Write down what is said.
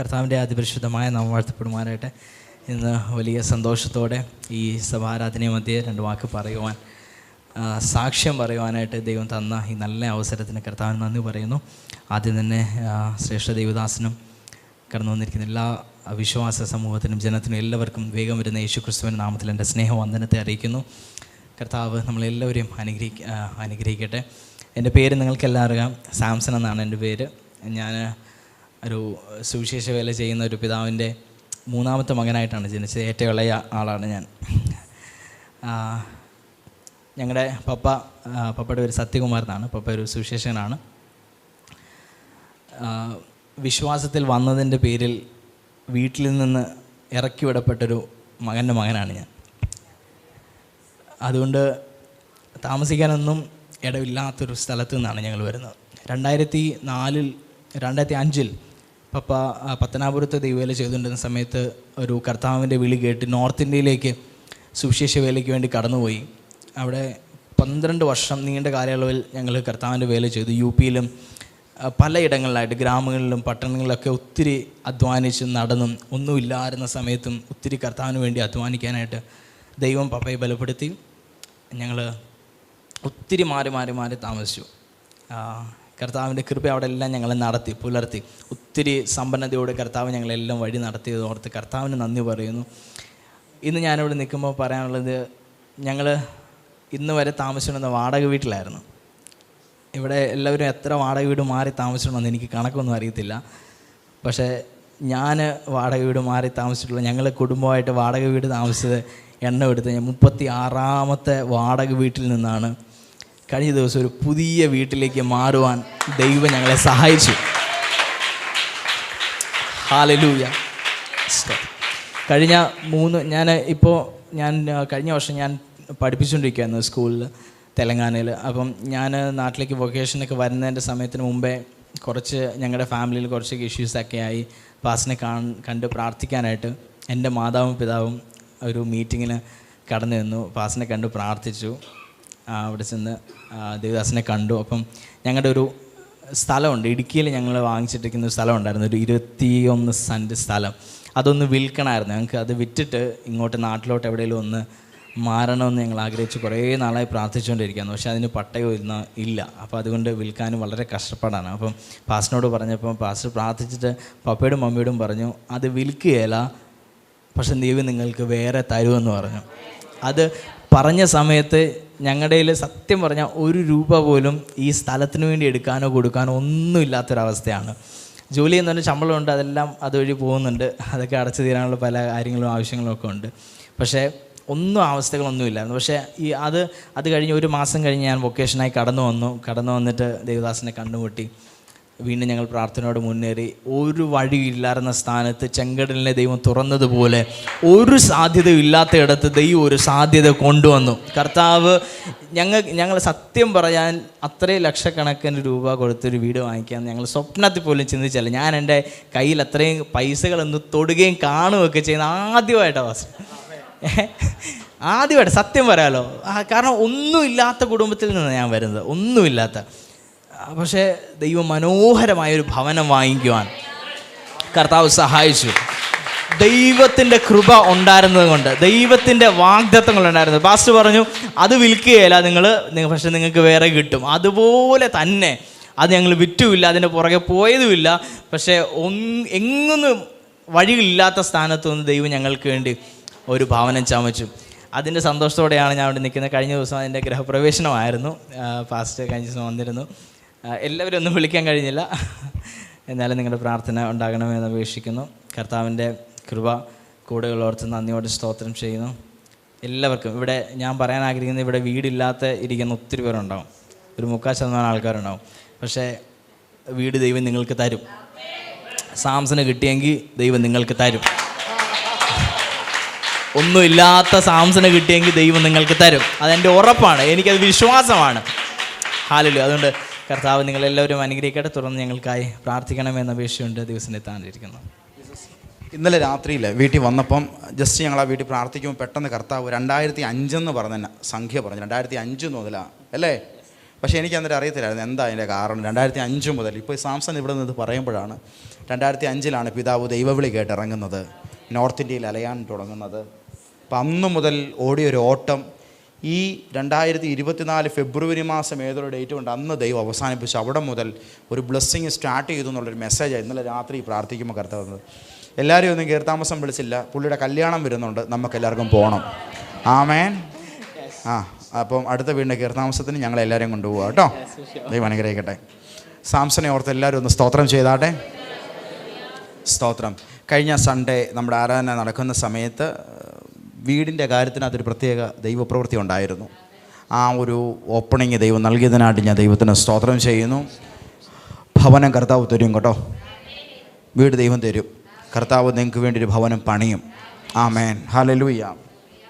കർത്താവിന്റെ അതിപരിശുദ്ധമായ നാം വാഴ്ത്തപ്പെടുമാനായിട്ട് ഇന്ന് വലിയ സന്തോഷത്തോടെ ഈ സഭാരാധന മധ്യേ രണ്ട് വാക്ക് പറയുവാൻ സാക്ഷ്യം പറയുവാനായിട്ട് ദൈവം തന്ന ഈ നല്ല അവസരത്തിന് കർത്താവിന് നന്ദി പറയുന്നു. ആദ്യം തന്നെ ശ്രേഷ്ഠ ദൈവദാസനും കടന്നു വന്നിരിക്കുന്ന എല്ലാ വിശ്വാസ സമൂഹത്തിനും ജനത്തിനും എല്ലാവർക്കും വേഗം വരുന്ന യേശു ക്രിസ്തുവിന്റെ നാമത്തിൽ എന്റെ സ്നേഹവന്ദനത്തെ അറിയിക്കുന്നു. കർത്താവ് നമ്മളെല്ലാവരെയും അനുഗ്രഹിക്ക ആ, അനുഗ്രഹിക്കട്ടെ. എന്റെ പേര് നിങ്ങൾക്കെല്ലാം അറിയാം. സാംസൺ എന്നാണ് എന്റെ പേര്. ഞാൻ ഒരു സുവിശേഷ വേല ചെയ്യുന്ന ഒരു പിതാവിന്റെ മൂന്നാമത്തെ മകനായിട്ടാണ് ജനിച്ചത്. ഏറ്റവും ഇളയ ആളാണ് ഞാൻ. ഞങ്ങളുടെ പപ്പ പപ്പയുടെ പേര് സത്യകുമാർ എന്നാണ് പപ്പ ഒരു സുവിശേഷനാണ് വിശ്വാസത്തിൽ വന്നതിന്റെ പേരിൽ വീട്ടിൽ നിന്ന് ഇറക്കി വിടപ്പെട്ടൊരു മകന്റെ മകനാണ് ഞാൻ. അതുകൊണ്ട് താമസിക്കാനൊന്നും ഇടവില്ലാത്തൊരു സ്ഥലത്തു നിന്നാണ് ഞങ്ങൾ വരുന്നത്. രണ്ടായിരത്തി നാലിൽ രണ്ടായിരത്തി അഞ്ചിൽ പപ്പ പത്തനാപുരത്ത് ദൈവവേല ചെയ്തുകൊണ്ടിരുന്ന സമയത്ത് ഒരു കർത്താവിന്റെ വിളി കേട്ട് നോർത്ത് ഇന്ത്യയിലേക്ക് സുവിശേഷ വേലയ്ക്ക് വേണ്ടി കടന്നുപോയി. അവിടെ പന്ത്രണ്ട് വർഷം നീണ്ട കാലയളവിൽ ഞങ്ങൾ കർത്താവിന്റെ വേല ചെയ്തു. യു പിയിലും പലയിടങ്ങളിലായിട്ട് ഗ്രാമങ്ങളിലും പട്ടണങ്ങളിലൊക്കെ ഒത്തിരി അധ്വാനിച്ച് നടന്നും ഒന്നുമില്ലായിരുന്ന സമയത്തും ഒത്തിരി കർത്താവിന് വേണ്ടി അധ്വാനിക്കാനായിട്ട് ദൈവം പപ്പയെ ബലപ്പെടുത്തി. ഞങ്ങൾ ഒത്തിരി മാറി മാറി മാറി താമസിച്ചു. കർത്താവിന്റെ കൃപ അവിടെ എല്ലാം ഞങ്ങളെ നടത്തി പുലർത്തി. ഒത്തിരി സമ്പന്നതയോടെ കർത്താവ് ഞങ്ങളെല്ലാം വഴി നടത്തിയത് ഓർത്ത് കർത്താവിന് നന്ദി പറയുന്നു. ഇന്ന് ഞാനിവിടെ നിൽക്കുമ്പോൾ പറയാനുള്ളത് ഞങ്ങൾ ഇന്ന് വരെ താമസിച്ചിരുന്ന വാടക വീട്ടിലായിരുന്നു. ഇവിടെ എല്ലാവരും എത്ര വാടക വീട് മാറി താമസിച്ചിട്ടുണ്ടെന്ന് എനിക്ക് കണക്കൊന്നും അറിയത്തില്ല. പക്ഷേ ഞാൻ വാടക വീട് മാറി താമസിച്ചിട്ടുള്ള ഞങ്ങൾ കുടുംബമായിട്ട് വാടക വീട് താമസിച്ചത് എണ്ണം എടുത്ത് ഞാൻ മുപ്പത്തി ആറാമത്തെ വാടക വീട്ടിൽ നിന്നാണ്. കഴിഞ്ഞ ദിവസം ഒരു പുതിയ വീട്ടിലേക്ക് മാറുവാൻ ദൈവം ഞങ്ങളെ സഹായിച്ചു. ഹാലലൂയ കഴിഞ്ഞ മൂന്ന് ഞാൻ ഇപ്പോൾ ഞാൻ കഴിഞ്ഞ വർഷം ഞാൻ പഠിപ്പിച്ചുകൊണ്ടിരിക്കുകയായിരുന്നു സ്കൂളിൽ തെലങ്കാനയിൽ അപ്പം ഞാൻ നാട്ടിലേക്ക് വൊക്കേഷനൊക്കെ വരുന്നതിന്റെ സമയത്തിന് മുമ്പേ കുറച്ച് ഞങ്ങളുടെ ഫാമിലിയിൽ കുറച്ച് ഇഷ്യൂസൊക്കെ ആയി. പാസിനെ കാൺ കണ്ട് പ്രാർത്ഥിക്കാനായിട്ട് എന്റെ മാതാവും പിതാവും ഒരു മീറ്റിങ്ങിന് കടന്നു നിന്നു. പാസിനെ കണ്ട് പ്രാർത്ഥിച്ചു. അവിടെ ചെന്ന് ദേവദാസിനെ കണ്ടു. അപ്പം ഞങ്ങളുടെ ഒരു സ്ഥലമുണ്ട്. ഇടുക്കിയിൽ ഞങ്ങൾ വാങ്ങിച്ചിട്ടിരിക്കുന്ന ഒരു സ്ഥലം ഉണ്ടായിരുന്നു ഒരു ഇരുപത്തിയൊന്ന് സെന്റ് സ്ഥലം. അതൊന്ന് വിൽക്കണമായിരുന്നു. ഞങ്ങൾക്ക് അത് വിറ്റിട്ട് ഇങ്ങോട്ട് നാട്ടിലോട്ട് എവിടെയെങ്കിലും ഒന്ന് മാറണമെന്ന് ഞങ്ങൾ ആഗ്രഹിച്ച്. കുറേ നാളായി പ്രാർത്ഥിച്ചുകൊണ്ടിരിക്കുകയാണ്. പക്ഷേ അതിന് പട്ടയോ ഇരുന്ന ഇല്ല. അപ്പോൾ അതുകൊണ്ട് വിൽക്കാനും വളരെ കഷ്ടപ്പാടാണ്. അപ്പം പാസ്റ്ററിനോട് പറഞ്ഞപ്പോൾ പാസ്റ്റർ പ്രാർത്ഥിച്ചിട്ട് പപ്പയോടും മമ്മിയോടും പറഞ്ഞു അത് വിൽക്കുകയല്ല പക്ഷെ ദൈവം നിങ്ങൾക്ക് വേറെ തരുമെന്ന് പറഞ്ഞു. അത് പറഞ്ഞ സമയത്ത് ഞങ്ങളുടെ കയ്യിൽ സത്യം പറഞ്ഞാൽ ഒരു രൂപ പോലും ഈ സ്ഥലത്തിന് വേണ്ടി എടുക്കാനോ കൊടുക്കാനോ ഒന്നും ഇല്ലാത്തൊരവസ്ഥയാണ് ജോലി പറഞ്ഞാൽ ശമ്പളമുണ്ട് അതെല്ലാം അതുവഴി പോകുന്നുണ്ട്. അതൊക്കെ അടച്ചു തീരാനുള്ള പല കാര്യങ്ങളും ആവശ്യങ്ങളും ഒക്കെ ഉണ്ട്. പക്ഷേ ഒന്നും അവസ്ഥകളൊന്നുമില്ലായിരുന്നു പക്ഷേ ഈ അത് അത് കഴിഞ്ഞ് ഒരു മാസം കഴിഞ്ഞ് ഞാൻ വൊക്കേഷനായി കടന്നു വന്നു. കടന്നു വന്നിട്ട് ദേവദാസിനെ കണ്ടുമുട്ടി വീണ്ടും ഞങ്ങൾ പ്രാർത്ഥനയോട് മുന്നേറി. ഒരു വഴിയില്ലായിരുന്ന സ്ഥാനത്ത് ചെങ്കടലിനെ ദൈവം തുറന്നതുപോലെ ഒരു സാധ്യതയും ഇല്ലാത്തയിടത്ത് ദൈവം ഒരു സാധ്യത കൊണ്ടുവന്നു. കർത്താവ് ഞങ്ങൾ ഞങ്ങൾ സത്യം പറയാൻ അത്രയും ലക്ഷക്കണക്കിന് രൂപ കൊടുത്തൊരു വീട് വാങ്ങിക്കാൻ ഞങ്ങൾ സ്വപ്നത്തിൽ പോലും ചിന്തിച്ചല്ല. ഞാൻ എന്റെ കയ്യിൽ അത്രയും പൈസകളൊന്ന് തൊടുകയും കാണുകയൊക്കെ ചെയ്യുന്ന ആദ്യമായിട്ടാണ് വാസം. ആദ്യമായിട്ട് സത്യം പറയാലോ. കാരണം ഒന്നുമില്ലാത്ത കുടുംബത്തിൽ നിന്നാണ് ഞാൻ വരുന്നത്. ഒന്നുമില്ലാത്ത. പക്ഷേ ദൈവം മനോഹരമായൊരു ഭവനം വാങ്ങിക്കുവാൻ കർത്താവ് സഹായിച്ചു. ദൈവത്തിന്റെ കൃപ ഉണ്ടായിരുന്നത് കൊണ്ട് ദൈവത്തിന്റെ വാഗ്ദത്തങ്ങൾ ഉണ്ടായിരുന്നത്. പാസ്റ്റ് പറഞ്ഞു അത് വിൽക്കുകയില്ല നിങ്ങൾ പക്ഷെ നിങ്ങൾക്ക് വേറെ കിട്ടും. അതുപോലെ തന്നെ അത് ഞങ്ങൾ വിറ്റുമില്ല അതിന്റെ പുറകെ പോയതുമില്ല. പക്ഷേ ഒന്ന് എങ്ങൊന്നും വഴികളില്ലാത്ത സ്ഥാനത്തുനിന്ന് ദൈവം ഞങ്ങൾക്ക് വേണ്ടി ഒരു ഭവനം ചമച്ചു. അതിന്റെ സന്തോഷത്തോടെയാണ് ഞാൻ അവിടെ നിൽക്കുന്നത്. കഴിഞ്ഞ ദിവസം അതിന്റെ ഗ്രഹപ്രവേശനമായിരുന്നു. പാസ്റ്റ് കഴിഞ്ഞ ദിവസം വന്നിരുന്നു. എല്ലാവരും ഒന്നും വിളിക്കാൻ കഴിഞ്ഞില്ല. എന്നാലും നിങ്ങളുടെ പ്രാർത്ഥന ഉണ്ടാകണമെന്ന് അപേക്ഷിക്കുന്നു. കർത്താവിന്റെ കൃപ കൂടുകളോർത്ത് നന്ദിയോട് സ്തോത്രം ചെയ്യുന്നു. എല്ലാവർക്കും ഇവിടെ ഞാൻ പറയാൻ ആഗ്രഹിക്കുന്നത് ഇവിടെ വീടില്ലാത്ത ഇരിക്കുന്ന ഒത്തിരി പേരുണ്ടാവും. ഒരു മുക്കാൽ ശതമാനം ആൾക്കാരുണ്ടാവും. പക്ഷേ വീട് ദൈവം നിങ്ങൾക്ക് തരും. സാംസന് കിട്ടിയെങ്കിൽ ദൈവം നിങ്ങൾക്ക് തരും. ഒന്നുമില്ലാത്ത സാംസന് കിട്ടിയെങ്കിൽ ദൈവം നിങ്ങൾക്ക് തരും. അതെന്റെ ഉറപ്പാണ്. എനിക്കത് വിശ്വാസമാണ്. ഹാലല്ലോ അതുകൊണ്ട് കർത്താവ് നിങ്ങളെല്ലാവരും അനുഗ്രഹിക്കട്ടെ. തുടർന്ന് ഞങ്ങൾക്കായി പ്രാർത്ഥിക്കണമെന്ന അപേക്ഷയുണ്ട്. ദിവസം എത്താണ്ടിരിക്കുന്നു ഇന്നലെ രാത്രിയിൽ വീട്ടിൽ വന്നപ്പം ജസ്റ്റ് ഞങ്ങൾ ആ വീട്ടിൽ പ്രാർത്ഥിക്കുമ്പോൾ പെട്ടെന്ന് കർത്താവ് രണ്ടായിരത്തി അഞ്ചെന്ന് പറഞ്ഞ സംഖ്യ പറഞ്ഞു. രണ്ടായിരത്തി അഞ്ച് മുതലാണ് അല്ലേ? പക്ഷേ എനിക്ക് അന്നേരം അറിയത്തില്ലായിരുന്നു എന്താ അതിന്റെ കാരണം. രണ്ടായിരത്തി അഞ്ച് മുതൽ ഇപ്പോൾ ഈ സാംസൺ ഇവിടെ നിന്ന് ഇത് പറയുമ്പോഴാണ് രണ്ടായിരത്തി അഞ്ചിലാണ് പിതാവ് ദൈവവിളി കേട്ട് ഇറങ്ങുന്നത് നോർത്ത് ഇന്ത്യയിൽ അലയാൻ തുടങ്ങുന്നത്. അപ്പം അന്ന് മുതൽ ഓടിയൊരു ഓട്ടം ഈ രണ്ടായിരത്തി ഇരുപത്തിനാല് ഫെബ്രുവരി മാസം ഏതൊരു ഡേറ്റ് കൊണ്ട് അന്ന് ദൈവം അവസാനിപ്പിച്ചു. അവിടെ മുതൽ ഒരു ബ്ലെസ്സിങ് സ്റ്റാർട്ട് ചെയ്തു എന്നുള്ളൊരു മെസ്സേജാണ് ഇന്നലെ രാത്രി പ്രാർത്ഥിക്കുമ്പോൾ കർത്താവുന്നത് എല്ലാവരും ഒന്നും കീർത്താമസം വിളിച്ചില്ല. പുള്ളിയുടെ കല്യാണം വരുന്നുണ്ട്. നമുക്ക് എല്ലാവർക്കും പോകണം ആമേൻ. ആ അപ്പം അടുത്ത വീടിന്റെ കീർത്താമസത്തിന് ഞങ്ങൾ എല്ലാവരെയും കൊണ്ടുപോകാം കേട്ടോ. ദൈവം അനുഗ്രഹിക്കട്ടെ. സാംസനെ ഓർത്ത് എല്ലാവരും ഒന്ന് സ്തോത്രം ചെയ്താട്ടെ. സ്തോത്രം. കഴിഞ്ഞ സൺഡേ നമ്മുടെ ആരാധന നടക്കുന്ന സമയത്ത് വീടിന്റെ കാര്യത്തിനകത്തൊരു പ്രത്യേക ദൈവപ്രവൃത്തി ഉണ്ടായിരുന്നു. ആ ഒരു ഓപ്പണിങ് ദൈവം നൽകിയതിനായിട്ട് ഞാൻ ദൈവത്തിന് സ്തോത്രം ചെയ്യുന്നു. ഭവനം കർത്താവ് തരും കേട്ടോ. വീട് ദൈവം തരും. കർത്താവ് നിങ്ങൾക്ക് വേണ്ടി ഒരു ഭവനം പണിയും. ആമേൻ. ഹലലൂയ്യ